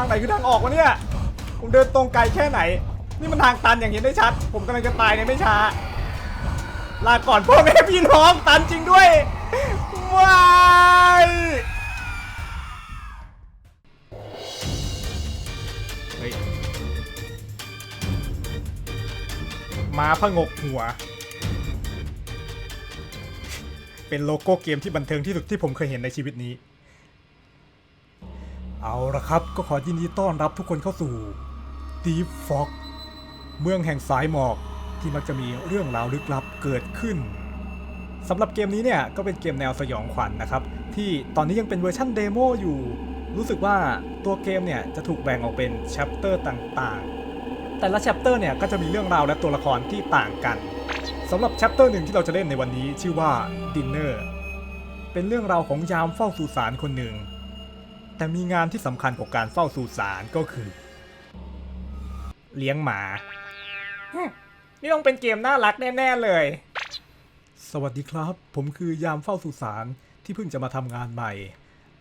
างไหนคือทางออกวะเนี่ย ผมเดินตรงไกลแค่ไหน นี่มันทางตันอย่างเห็นได้ชัด ผมกำลังจะตายในไม่ช้า ลาก่อนพ่อแม่พี่น้องตันจริงด้วยว้ายเฮ้ยมาพะงกหัว เป็นโลโก้เกมที่บันเทิงที่สุดที่ผมเคยเห็นในชีวิตนี้ เอาละครับก็ขอยินดีต้อนรับทุกคนเข้าสู่ Deep Fog เมืองแห่งสายหมอกที่มักจะมีเรื่องราวลึกลับเกิดขึ้นสำหรับเกมนี้เนี่ยก็เป็นเกมแนวสยองขวัญนนะครับ ที่ตอนนี้ยังเป็นเวอร์ชั่นเดโมอยู่ รู้สึกว่าตัวเกมเนี่ยจะถูกแบ่งออกเป็นแชปเตอร์ต่างๆ แต่ละแชปเตอร์เนี่ยก็จะมีเรื่องราวและตัวละครที่ต่างกันสำหรับแชปเตอร์หนึ่งที่เราจะเล่นในวันนี้ชื่อว่า Dinner เป็นเรื่องราวของยามเฝ้าสุสานคนหนึ่ง แต่มีงานที่สำคัญกว่าการเฝ้าสุสานก็คือ เลี้ยงหมา นี่ต้องเป็นเกมน่ารักแน่ๆเลย สวัสดีครับ ผมคือยามเฝ้าสุสานที่เพิ่งจะมาทำงานใหม่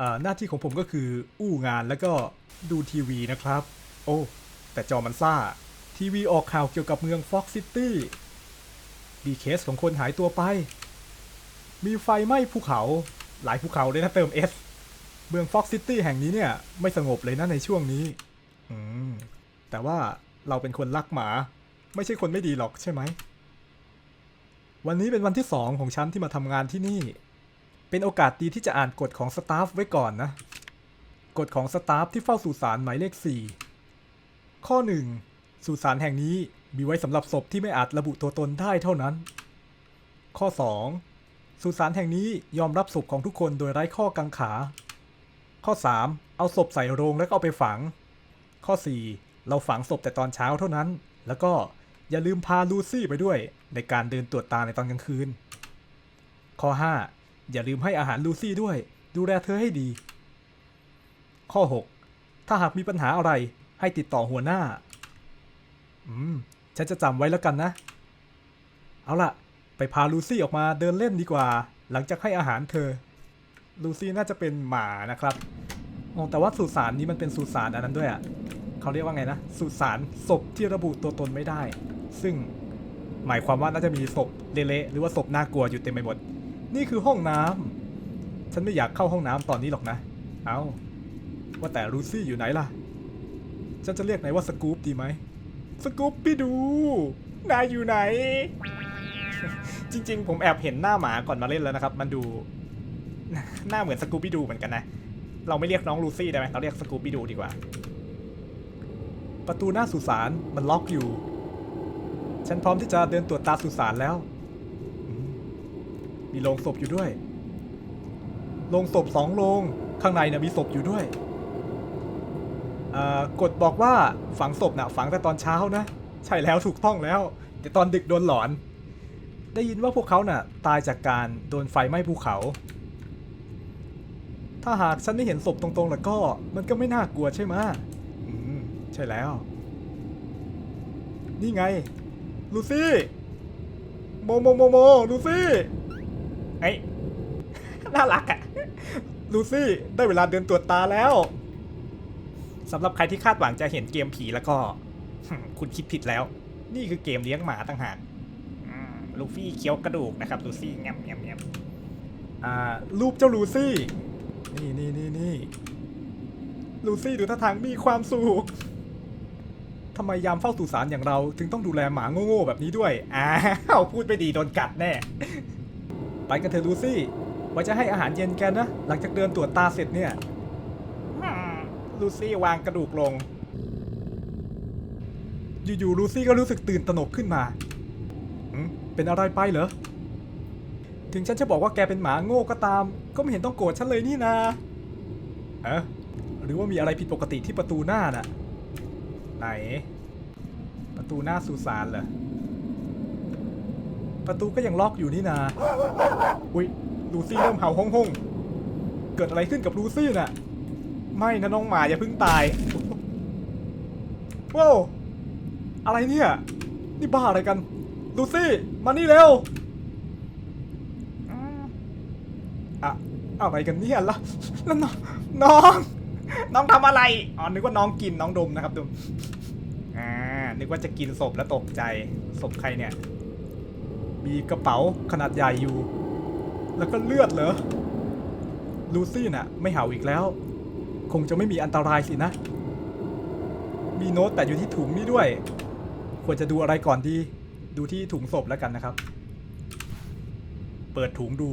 อ่าหน้าที่ของผมก็คือ อู้งานแล้วก็ดูทีวีนะครับ โอ้ แต่จอมันซ่า ทีวีออกข่าวเกี่ยวกับเมืองฟ็อกซิตี้มีเคสของคนหายตัวไป มีไฟไหม้ภูเขา หลายภูเขาเลยนะเติม S เมืองฟ็อกซิตี้แห่งนี้เนี่ยไม่สงบเลยนะในช่วงนี้ อืม แต่ว่าเราเป็นคนรักหมา ไม่ใช่คนไม่ดีหรอกใช่ไหม วันนี้เป็นวันที่สองของฉันที่มาทำงานที่นี่ เป็นโอกาสดีที่จะอ่านกฎของสตาฟไว้ก่อนนะ กฎของสตาฟที่เฝ้าสุสานหมายเลข 4 ข้อ 1 สุสานแห่งนี้มีไว้สำหรับศพที่ไม่อาจระบุตัวตนได้เท่านั้น ข้อ 2 สุสานแห่งนี้ยอมรับศพของทุกคนโดยไร้ข้อกังขา ข้อ 3 เอาศพใส่โรงแล้วก็เอาไปฝัง ข้อ 4 เราฝังศพแต่ตอนเช้าเท่านั้น แล้วก็อย่าลืมพาลูซี่ไปด้วย ในการเดินตรวจตาในตอนกลางคืน ข้อ 5 อย่าลืมให้อาหารลูซี่ด้วย ดูแลเธอให้ดี ข้อ 6 ถ้าหากมีปัญหาอะไรให้ติดต่อหัวหน้า อืม ฉันจะจำไว้แล้วกันนะ เอาล่ะ ไปพาลูซี่ออกมาเดินเล่นดีกว่า หลังจากให้อาหารเธอ ลูซี่น่าจะเป็นหมานะครับโอ๋อแต่ว่าสุสานนี้มันเป็นสุสานอันนั้นด้วยอะ่ะเขาเรียกว่าไงนะสุสานศพที่ระบุตัวตนไม่ได้ ซึ่งหมายความว่าน่าจะมีศพเละๆหรือว่าศพน่ากลัวอยู่เต็มไปหมด นี่คือห้องน้ำฉันไม่อยากเข้าห้องน้ำตอนนี้หรอกนะ เอาว่าแต่ลูซี่อยู่ไหนล่ะ ฉันจะเรียกนายว่าสกู๊ปดีไหมสกู๊ปพี่ดู นายอยู่ไหน จริง ๆ ผมแอบเห็นหน้าหมาก่อนมาเล่นแล้วนะครับ มันดู หน้าเหมือนสกูปปี้ดูเหมือนกันนะ เราไม่เรียกน้องลูซี่ได้ไหมเราเรียกสกูปปี้ดูดีกว่า ประตูหน้าสุสานมันล็อกอยู่ ฉันพร้อมที่จะเดินตรวจตาสุสานแล้ว มีโลงศพอยู่ด้วยโลงศพสองโลงข้างในนี่ยมีศพอยู่ด้วยอ่ากฎบอกว่าฝังศพนะ่ะฝังแต่ตอนเช้านะ ใช่แล้วถูกต้องแล้ว แต่ตอนดึกโดนหลอน ได้ยินว่าพวกเขาน่ะ ตายจากการโดนไฟไหม้ภูเขา ถ้าหากฉันไม่เห็นศพตรงๆ แล้วก็ มันก็ไม่น่ากลัวใช่ไหมอืม ใช่แล้ว นี่ไง ลูซี่โมโมโมโมลูซี่ไอ้น่ารักอะลูซี่ได้เวลาเดินตรวจตาแล้วสำหรับใครที่คาดหวังจะเห็นเกมผีแล้วก็ คุณคิดผิดแล้ว นี่คือเกมเลี้ยงหมาต่างหากลูฟี่เคี้ยวกระดูกนะครับลูซี่แงมแงมแงมรูปเจ้าลูซี่ นี่นี่นี่นี่ลูซี่ดูท่าทางมีความสุขทำไมยามเฝ้าสุสานอย่างเรา ถึงต้องดูแลหมาโง่ๆแบบนี้ด้วย อ้าวพูดไปดีโดนกัดแน่ ไปกันเถอะลูซี่ไว่าจะให้อาหารเย็นแกนะ หลังจากเดินตรวจตาเสร็จเนี่ย ลูซี่วางกระดูกลง อยู่ๆลูซี่ก็รู้สึกตื่นตระหนกขึ้นมา เป็นอะไรไปเหรอ ถึงฉันจะบอกว่าแกเป็นหมาโง่ก็ตาม ก็ไม่เห็นต้องโกรธฉันเลยนี่นาเอะหรือว่ามีอะไรผิดปกติที่ประตูหน้าน่ะ ไหน ประตูหน้าสุสานเหรอ ประตูก็ยังล็อกอยู่นี่นา อุ้ยลูซี่เริ่มเห่าห้องห้องเกิดอะไรขึ้นกับลูซี่น่ะ ไม่นะน้องหมาอย่าเพิ่งตายว้าวอะไรเนี่ย นี่บ้าอะไรกัน ลูซี่ มานี่เร็ว อะอะไรกันเนี่ยล่ะแล้วน้องน้อง น้องทำอะไร อ๋อ นึกว่าน้องกินน้องดมนะครับดมอ่า นึกว่าจะกินศพแล้วตกใจ ศพใครเนี่ย มีกระเป๋าขนาดใหญ่อยู่ แล้วก็เลือดเหรอ ลูซี่น่ะ ไม่เห่าอีกแล้ว คงจะไม่มีอันตรายสินะ มีโน้ตแต่อยู่ที่ถุงนี่ด้วย ควรจะดูอะไรก่อนดี ดูที่ถุงศพแล้วกันนะครับ เปิดถุงดู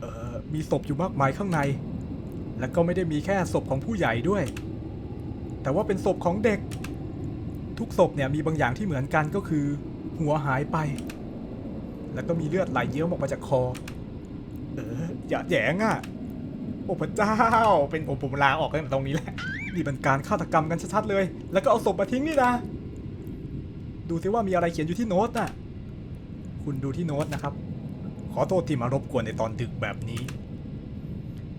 เออมีศพอยู่มากมายข้างใน แล้วก็ไม่ได้มีแค่ศพของผู้ใหญ่ด้วย แต่ว่าเป็นศพของเด็ก ทุกศพเนี่ยมีบางอย่างที่เหมือนกันก็คือ หัวหายไป แล้วก็มีเลือดไหลเยิ้มออกมาจากคอ เอออย่าแยงอะ โอ้พระเจ้า เป็นผมผมลาออกตั้งแต่ตรงนี้แหละนี่เป็นการฆาตกรรมกันชัดๆเลย แล้วก็เอาศพมาทิ้งนี่นะดูซิว่ามีอะไรเขียนอยู่ที่โน้ตน่ะ คุณดูที่โน้ตนะครับ อโทษที่มารบกวนในตอนดึกแบบนี้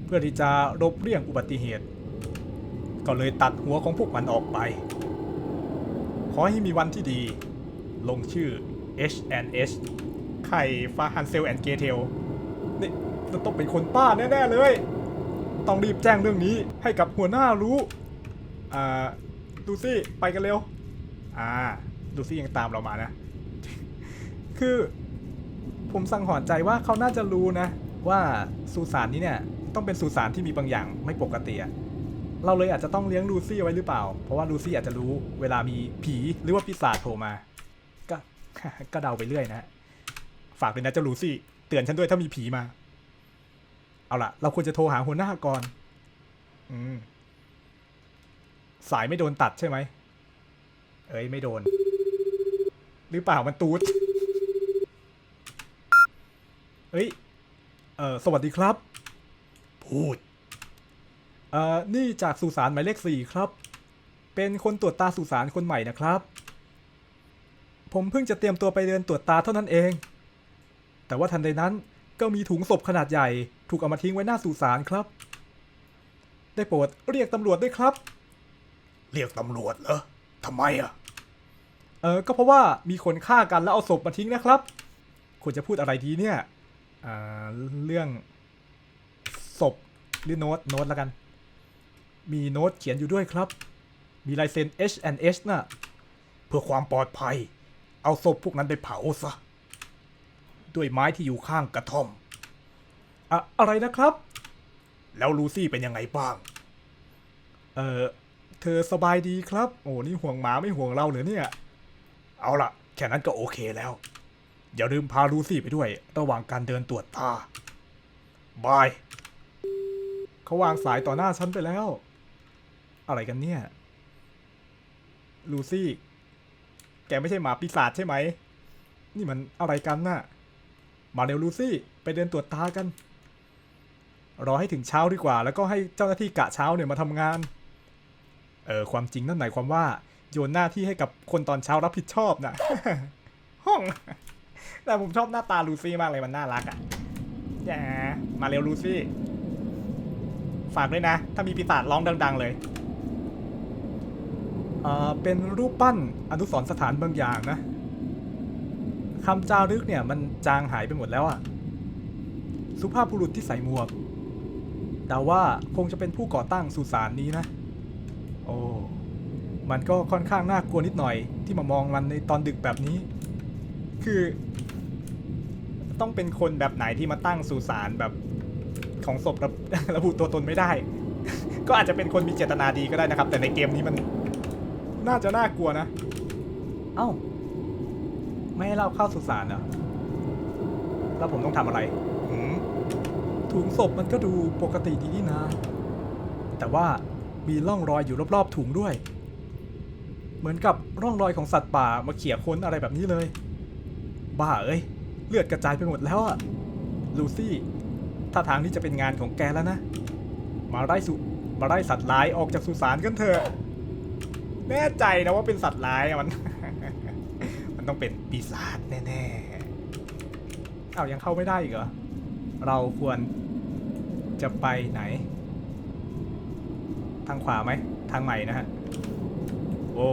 เพื่อที่จะรบเลี่ยงอุบัติเหตุ ก็เลยตัดหัวของพวกมันออกไป ขอให้มีวันที่ดี ลงชื่อ H N H ไข่ฟาฮันเซลแอนเกเทลนี่จะต้องเป็นคนป้าแน่ๆเลย ต้องรีบแจ้งเรื่องนี้ให้กับหัวหน้ารู้ อ่าดูซี่ไปกันเร็ว อ่าดูซี่ยังตามเรามานะ คือ ผมสังหรณ์ใจว่าเขาน่าจะรู้นะ ว่าสุสานนี้เนี่ยต้องเป็นสุสานที่มีบางอย่างไม่ปกติอะเราเลยอาจจะต้องเลี้ยงลูซี่ไว้หรือเปล่า เพราะว่าลูซี่อาจจะรู้เวลามีผีหรือว่าปีศาจโผล่มา ก็ ก็เดาไปเรื่อยนะ ฝากด้วยนะเจ้าลูซี่ เตือนฉันด้วยถ้ามีผีมา เอาล่ะ เราควรจะโทรหาหัวหน้าก่อนอืมสายไม่โดนตัดใช่ไหม เอ้ยไม่โดน หรือเปล่ามันตูด เฮ้ย เออสวัสดีครับ พูด เอ่อ นี่จากสุสานหมายเลขสี่ครับ เป็นคนตรวจตาสุสานคนใหม่นะครับ ผมเพิ่งจะเตรียมตัวไปเดินตรวจตาเท่านั้นเอง แต่ว่าทันใดนั้นก็มีถุงศพขนาดใหญ่ ถูกเอามาทิ้งไว้หน้าสุสานครับ ได้โปรดเรียกตำรวจด้วยครับ เรียกตำรวจเหรอทำไมอะ เออก็เพราะว่ามีคนฆ่ากันแล้วเอาศพมาทิ้งนะครับ ควรจะพูดอะไรดีเนี่ยอ่า เรื่องศพหรือโน้ตโน้ตแล้วกัน มีโน้ตเขียนอยู่ด้วยครับ มีลายเซ็น H H น่ะเพื่อความปลอดภัย เอาศพพวกนั้นไปเผาซะ ด้วยไม้ที่อยู่ข้างกระท่อมอะอะไรนะครับ แล้วลูซี่เป็นยังไงบ้าง เออเธอสบายดีครับ โอ้นี่ห่วงหมาไม่ห่วงเราเหรอเนี่ย เอาล่ะ แค่นั้นก็โอเคแล้ว อย่าลืมพาลูซี่ไปด้วย ระหว่างการเดินตรวจตาบายเขาวางสายต่อหน้าฉันไปแล้ว อะไรกันเนี่ย ลูซี่ แกไม่ใช่หมาปีศาจใช่ไหม นี่มันอะไรกันน่ะ มาเร็วลูซี่ ไปเดินตรวจตากัน รอให้ถึงเช้าดีกว่า แล้วก็ให้เจ้าหน้าที่กะเช้าเนี่ยมาทำงาน เออ ความจริงนั่นหมายความว่า โยนหน้าที่ให้กับคนตอนเช้ารับผิดชอบนะห้อง แต่ผมชอบหน้าตาลูซี่มากเลยมันน่ารักอะ่ะแย่มาเร็วลูซี่ ฝากด้วยนะ ถ้ามีปีศาจร้องดัง ๆ เลยเอ่อเป็นรูปปั้นอนุสรสถานบางอย่างนะคำจารึกเนี่ยมันจางหายไปหมดแล้วอะสุภาพบุรุษที่ใส่หมวกเดาว่าคงจะเป็นผู้ก่อตั้งสุสานนี้นะ โอ้ มันก็ค่อนข้างน่ากลัวนิดหน่อยที่มามองมันในตอนดึกแบบนี้ คือ ต้องเป็นคนแบบไหนที่มาตั้งสุสานแบบของศพระระบุตัวตนไม่ได้ ก็อาจจะเป็นคนมีเจตนาดีก็ได้นะครับ แต่ในเกมนี้มันน่าจะน่ากลัวนะ เอ้า ไม่ให้เราเข้าสุสานเหรอแล้วผมต้องทำอะไรหืมถุงศพมันก็ดูปกติดีนี่นะ แต่ว่ามีร่องรอยอยู่รอบๆถุงด้วย เหมือนกับร่องรอยของสัตว์ป่ามาเขี่ยค้นอะไรแบบนี้เลย บ้าเอ้ย เลือดกระจายไปหมดแล้วอะลูซี่ถ้าทางนี้จะเป็นงานของแกแล้วนะ มาไล่สุมาไล่สัตว์ร้ายออกจากสุสานกันเถอะ แน่ใจนะว่าเป็นสัตว์ร้ายอะมัน มันต้องเป็นปีศาจแน่ๆ เอายังเข้าไม่ได้อีกเหรอ เราควรจะไปไหน ทางขวาไหม ทางใหม่นะฮะ โอ้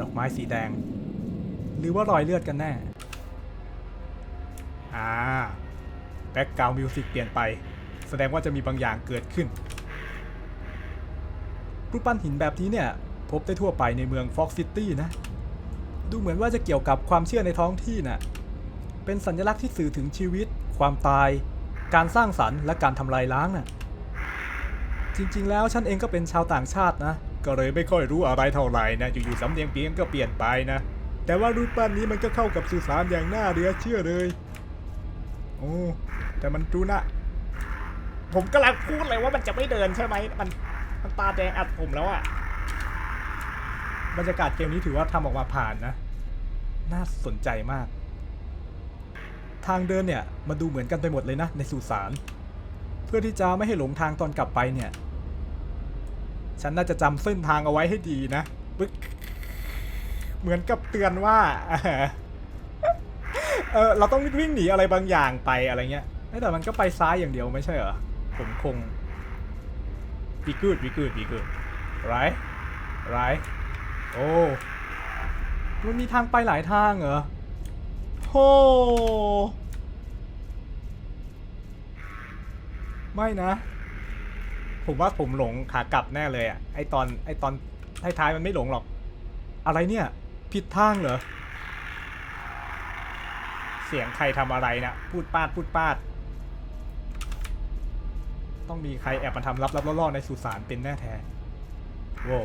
ดอกไม้สีแดง หรือว่ารอยเลือดกันแน่ อ่าแบ็กกราวมิวสิกเปลี่ยนไป แสดงว่าจะมีบางอย่างเกิดขึ้นรูปปั้นหินแบบนี้เนี่ย พบได้ทั่วไปในเมืองฟ็อกซิตี้นะ ดูเหมือนว่าจะเกี่ยวกับความเชื่อในท้องที่น่ะ เป็นสัญลักษณ์ที่สื่อถึงชีวิต ความตาย การสร้างสรรค์และการทำลายล้างน่ะ จริงๆ แล้วฉันเองก็เป็นชาวต่างชาตินะ ก็เลยไม่ค่อยรู้อะไรเท่าไหร่นะ อยู่ๆสำเนียงเปียนก็เปลี่ยนไปนะ แต่ว่ารูปปั้นนี้มันก็เข้ากับสุสานอย่างน่าเหลือเชื่อเลย โอ้แต่มันดูนะผมกำลังพูดเลยว่ามันจะไม่เดินใช่ไหมมันมันตาแดงอัดผมแล้วอะบรรยากาศเกมนี้ถือว่าทำออกมาผ่านนะ น่าสนใจมาก ทางเดินเนี่ยมาดูเหมือนกันไปหมดเลยนะในสุสานเพื่อที่จะไม่ให้หลงทางตอนกลับไปเนี่ย ฉันน่าจะจำเส้นทางเอาไว้ให้ดีนะปึ๊ก เหมือนกับเตือนว่า เออเราต้องวิ่งหนีอะไรบางอย่างไปอะไรเงี้ยแต่มันก็ไปซ้ายอย่างเดียวไม่ใช่เหรอ ผมคง be good be good be good right right โอ้มันมีทางไปหลายทางเหรอโฮไม่นะ ผมว่าผมหลงขากลับแน่เลยอะไอตอนไอตอนท้ายๆมันไม่หลงหรอก อะไรเนี่ย ผิดทางเหรอ เสียงใครทำอะไรนะพูดปาดพูดปาด ต้องมีใครแอบมาทำลับๆล่อๆในสุสานเป็นแน่แท้โว้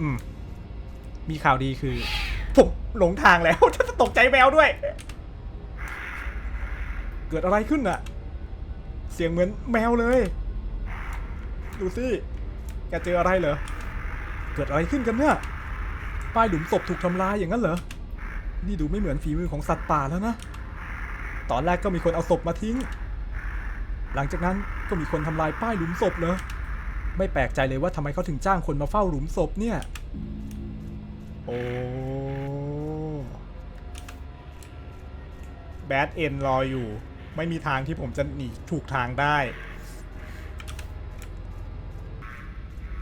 อืม มีข่าวดีคือ ผมหลงทางแล้วฉันจะตกใจแมวด้วย เกิดอะไรขึ้นน่ะ เสียงเหมือนแมวเลย ดูสิแกเจออะไรเหรอ เกิดอะไรขึ้นกันเนี่ย ป้ายหลุมศพถูกทำลายอย่างนั้นเหรอ นี่ดูไม่เหมือนฝีมือของสัตว์ป่าแล้วนะ ตอนแรกก็มีคนเอาศพมาทิ้ง หลังจากนั้นก็มีคนทำลายป้ายหลุมศพเหรอไม่แปลกใจเลยว่าทำไมเขาถึงจ้างคนมาเฝ้าหลุมศพเนี่ย โอ้แบดเอ็นรออยู่ ไม่มีทางที่ผมจะหนีถูกทางได้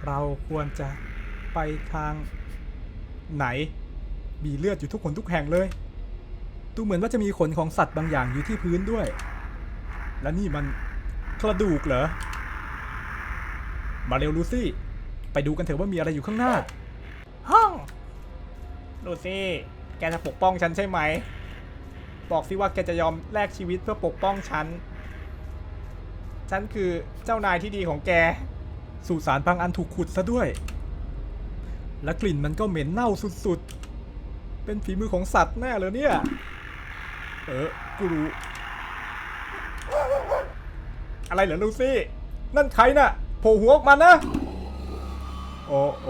เราควรจะไปทางไหน มีเลือดอยู่ทุกคนทุกแห่งเลย ดูเหมือนว่าจะมีขนของสัตว์บางอย่างอยู่ที่พื้นด้วย และนี่มันกระดูกเหรอ มาเร็วลูซี่ ไปดูกันเถอะว่ามีอะไรอยู่ข้างหน้า ห้องดูสิแกจะปกป้องฉันใช่ไหม บอกสิว่าแกจะยอมแลกชีวิตเพื่อปกป้องฉัน ฉันคือเจ้านายที่ดีของแก สุสานบางอันถูกขุดซะด้วย และกลิ่นมันก็เหม็นเน่าสุดๆ เป็นฝีมือของสัตว์แน่เลยเนี่ย เออ กูรู้ อะไรเหรอลูซี่ นั่นใครน่ะโผล่หัวออกมานะ โอ้โอ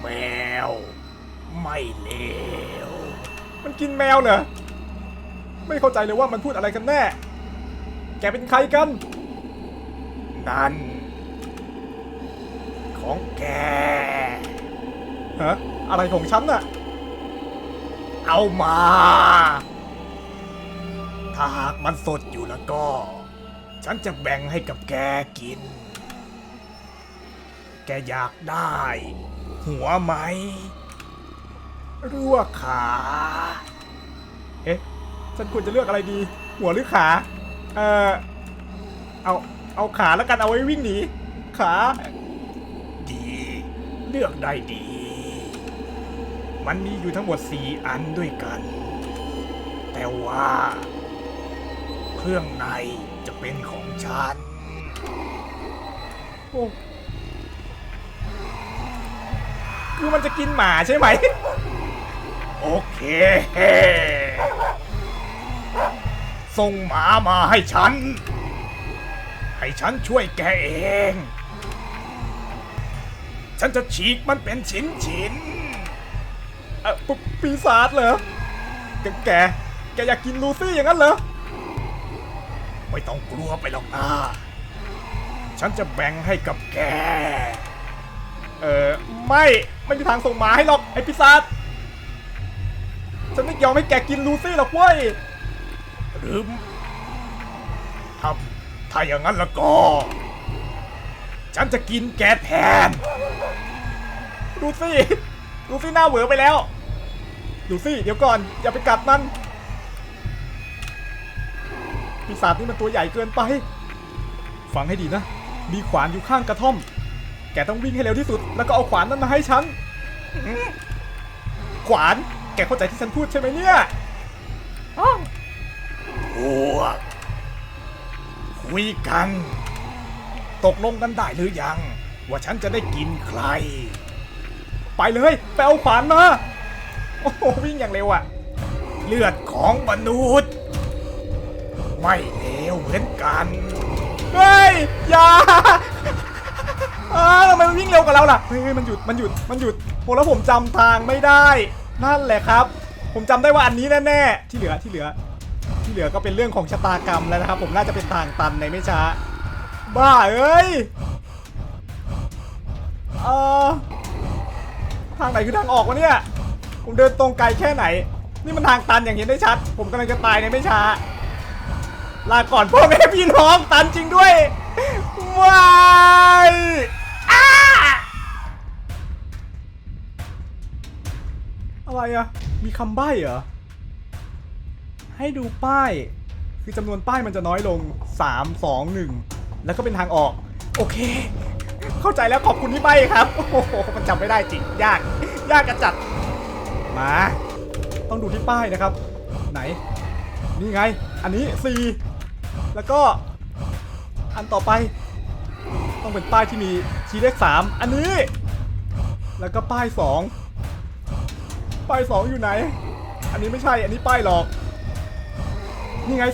แมว ไม่เลว มันกินแมวเหรอ ไม่เข้าใจเลยว่ามันพูดอะไรกันแน่ แกเป็นใครกัน นั่น ของแก ฮะ อะไรของฉันน่ะ เอามา ถ้าหากมันสดอยู่แล้วก็ ฉันจะแบ่งให้กับแกกิน แกอยากได้ หัวไหม รือว่าขา เอ๊ะ ฉันควรจะเลือกอะไรดี หัวหรือขา เออเอา เอาขาแล้วกันเอาไว้วิ่งหนี ขา ดี เลือกได้ดี มันมีอยู่ทั้งหมดสี่อันด้วยกัน แต่ว่า เครื่องในจะเป็นของฉัน โอ้คือมันจะกินหมาใช่ไหม โอเค ส่งหมามาให้ฉัน ให้ฉันช่วยแกเอง ฉันจะฉีกมันเป็นชิ้นชิ้นปปีศาจเหรอ แกแกแกอยากกินลูซี่อย่างนั้นเหรอ ไม่ต้องกลัวไปหรอกนะฉันจะแบ่งให้กับแก เออไม่ ไม่มีทางส่งหมาให้หรอกไอ้ปีศาจ ฉันไม่ยอมให้แกกินลูซี่หรอกเว้ยหรือถ้าถ้าอย่างนั้นแล้วก็ ฉันจะกินแกแทนวดูสิดูสิหน้าเหวอไปแล้วดูสิเดี๋ยวก่อน อย่าไปกัดมันปีศาจนี่มันตัวใหญ่เกินไป ฟังให้ดีนะ มีขวานอยู่ข้างกระท่อม แกต้องวิ่งให้เร็วที่สุด แล้วก็เอาขวานนั้นมาให้ฉันอื้อขวาน แกเข้าใจที่ฉันพูดใช่ไหมเนี่ยอ้าวพวกคุยกัน ตกลงกันได้หรือยัง ว่าฉันจะได้กินใคร ไปเลยไปเอาขวานมาโอ้โหวิ่งอย่างเร็วอะเลือดของมนุษย์ ไม่เลวเหมือนกัน เฮ้ย อย่าอ้าวทำไมมันวิ่งเร็วกว่าเราล่ะ เฮ้ยเฮ้ยมันหยุดมันหยุดมันหยุดโอ้แล้วผมจำทางไม่ได้ นั่นแหละครับ ผมจำได้ว่าอันนี้แน่ๆที่เหลือที่เหลือ ที่เหลือก็เป็นเรื่องของชะตากรรมแล้วนะครับ ผมน่าจะเป็นทางตันในไม่ช้า บ้าเอ้ยเออทางไหนคือทางออกวะเนี่ย ผมเดินตรงไกลแค่ไหน นี่มันทางตันอย่างเห็นได้ชัด ผมกำลังจะตายในไม่ช้า ลาก่อนพ่อแม่พี่น้องตันจริงด้วยว้าย อะไรอะมีคำใบ้เหรอ ให้ดูป้าย คือจำนวนป้ายมันจะน้อยลง 3 2 1 แล้วก็เป็นทางออก โอเค เข้าใจแล้วขอบคุณที่ใบ้ครับ โอ้โห มันจำไม่ได้จริง ยาก ยากกระจัด มา ต้องดูที่ป้ายนะครับ ไหน นี่ไง อันนี้ 4 แล้วก็อันต่อไป ต้องเป็นป้ายที่มีชี้เลข 3 อันนี้ แล้วก็ป้าย 2 ป้าย2องอยู่ไหน อันนี้ไม่ใช่ อันนี้ป้ายหลอก นี่ไง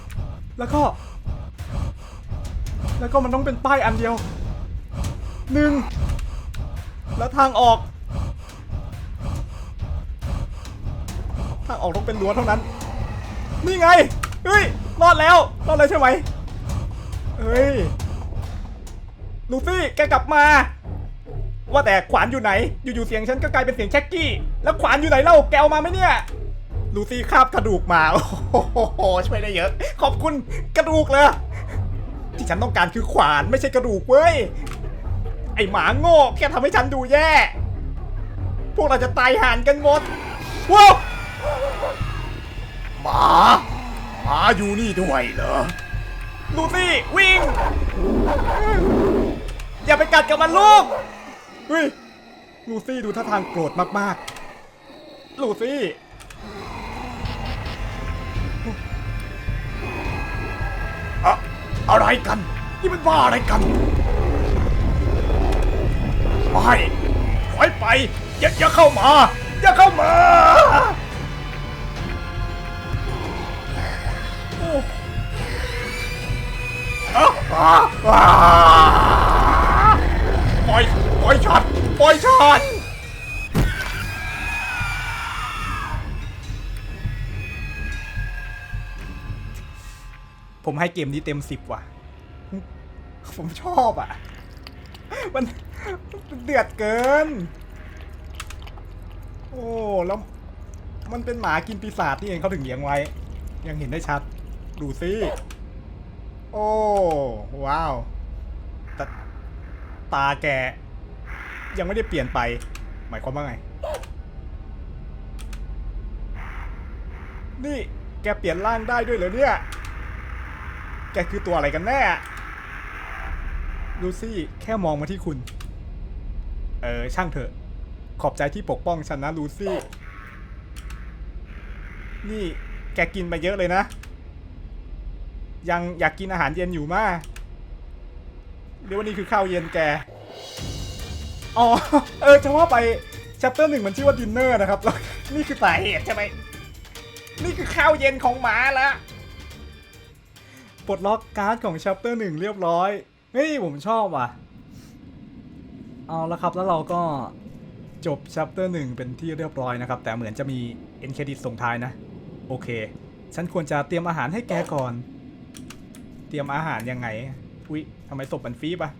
2แล้วก็ แล้วก็มันต้องเป็นป้ายอันเดียว1แล้วทางออก ทางออกต้องเป็นรั้วเท่านั้น นี่ไง เฮ้ย รอดแล้ว รอดแล้วใช่ไหมเฮ้ย ลูซี่ แกกลับมา ว่าแต่ขวานอยู่ไหน อยู่ๆเสียงฉันก็กลายเป็นเสียงแช็กกี้ แล้วขวานอยู่ไหนเล่าแกเอามาไหมเนี่ย ลูซี่คาบกระดูกมา โอ้โห ช่วยได้เยอะ ขอบคุณกระดูกเลย ที่ฉันต้องการคือขวานไม่ใช่กระดูกเว้ย ไอหมาโง่แค่ทำให้ฉันดูแย่ พวกเราจะตายห่านกันหมดว้าวหมาหมาอยู่นี่ด้วยเหรอ ลูซี่วิ่ง อย่าไปกัดกับมันลูก เฮ้ย ลูซี่ดูท่าทางโกรธมากๆ ลูซี่ อะอะไรกัน นี่มันบ้าอะไรกัน ไม่ถอยไป อย่าอย่าเข้ามา อย่าเข้ามา โอ้อะอะอะปล่อยปล่อย อยฉันผมให้เกมนี้เต็มสิบว่ะ ผมชอบอะ มันเดือดเกิน โอ้ แล้วมันเป็นหมากินปีศาจนี่เองเขาถึงเลี้ยงไว้ ยังเห็นได้ชัด ดูสิโอ้ ว้าวตตาแก ยังไม่ได้เปลี่ยนไป หมายความว่าไง นี่แกเปลี่ยนร่างได้ด้วยเหรอเนี่ย แกคือตัวอะไรกันแน่ ลูซี่แค่มองมาที่คุณ เออช่างเถอะ ขอบใจที่ปกป้องฉันนะลูซี่ นี่แกกินไปเยอะเลยนะ ยังอยากกินอาหารเย็นอยู่มากหรือว่านี่คือข้าวเย็นแก อ๋อ เออจะว่าไป chapter หนึ่งมันชื่อว่าดินเนอร์นะครับแล้วนี่คือสาเหตุใช่ไหม นี่คือข้าวเย็นของหมาละปลดล็อกการ์ดของ chapter หนึ่งเรียบร้อย เฮ้ย ผมชอบอะ เอาละครับแล้วเราก็จบ chapter หนึ่งเป็นที่เรียบร้อยนะครับ แต่เหมือนจะมี end credit ส่งท้ายนะ โอเค ฉันควรจะเตรียมอาหารให้แกก่อน เตรียมอาหารยังไง อุ๊ยทำไมศพมันฟีบอะ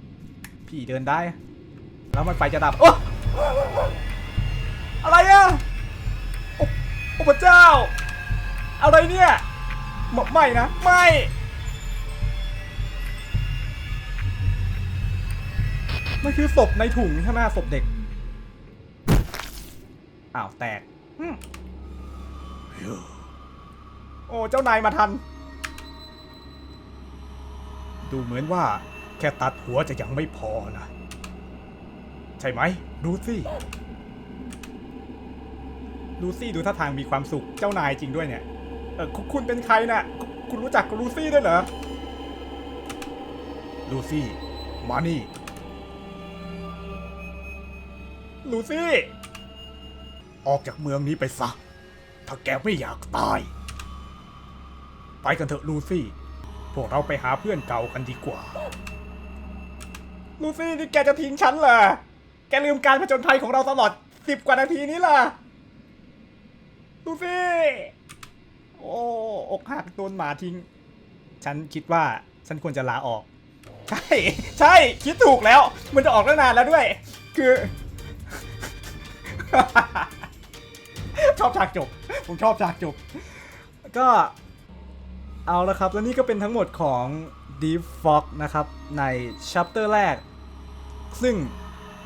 พี่เดินได้ แล้วมันไฟจะดับโอ้อะไรอะโอ้โอ้พระเจ้า อะไรเนี่ยไม่นะไม่มันคือศพในถุงใช่ไหมศพเด็กอ้าวแตกโอ้เจ้านายมาทัน ดูเหมือนว่าแค่ตัดหัวจะยังไม่พอนะ ใช่ไหม ดูสิลูซี่ดูท่าทางมีความสุขเจ้านายจริงด้วยเนี่ย เออคุณเป็นใครน่ะ คุณรู้จักลูซี่ด้วยเหรอ ลูซี่ มานี่ ลูซี่ ออกจากเมืองนี้ไปซะ ถ้าแกไม่อยากตาย ไปกันเถอะลูซี่ พวกเราไปหาเพื่อนเก่ากันดีกว่า ลูซี่นี่แกจะทิ้งฉันเหรอ แกลืมการผจญภัยของเราตลอดสิบกว่านาทีนี้ล่ะลูซี่ โอ้อกหักโดนหมาทิ้ง ฉันคิดว่าฉันควรจะลาออก ใช่ ใช่ คิดถูกแล้ว มันจะออกตั้งนานแล้วด้วย คือ ชอบฉากจบ ผมชอบฉากจบ ก็เอาละครับ แล้วนี่ก็เป็นทั้งหมดของ Deep Fog นะครับ ใน chapter แรก ซึ่ง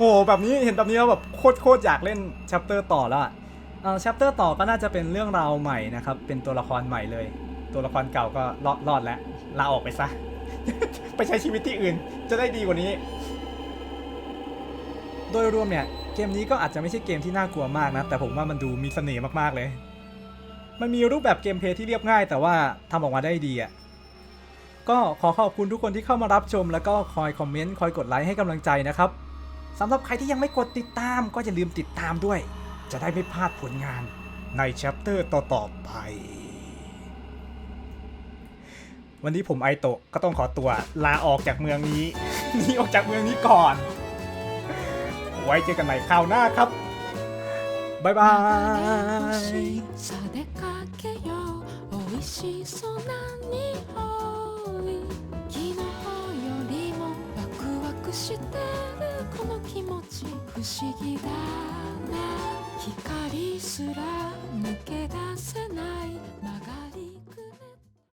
โหแบบนี้เห็นแบบนี้แล้วแบบโคตรโคตรอยากเล่น chapter ต่อแล้วอะเอ่อ chapter ต่อก็น่าจะเป็นเรื่องราวใหม่นะครับ เป็นตัวละครใหม่เลย ตัวละครเก่าก็รอดรอดแล้วลาออกไปซะ ไปใช้ชีวิตที่อื่น จะได้ดีกว่านี้ โดยรวมเนี่ยเกมนี้ก็อาจจะไม่ใช่เกมที่น่ากลัวมากนะแต่ผมว่ามันดูมีเสน่ห์มากๆเลย มันมีรูปแบบเกมเพลย์ที่เรียบง่าย แต่ว่าทำออกมาได้ดีอะก็ขอขอบคุณทุกคนที่เข้ามารับชม แล้วก็คอยคอมเมนต์คอยกดไลค์ให้กำลังใจนะครับ สำหรับใครที่ยังไม่กดติดตาม ก็อย่าลืมติดตามด้วย จะได้ไม่พลาดผลงานในแชปเตอร์ต่อๆไป วันนี้ผมไอโตะก็ต้องขอตัวลาออกจากเมืองนี้ หนีออกจากเมืองนี้ก่อน ไว้เจอกันใหม่คราวหน้าครับ บ๊ายบาย さあ出かけよう美味しそうな匂い昨日よりもワクワクしてる この気持ち不思議だな。光すら抜け出せない。曲が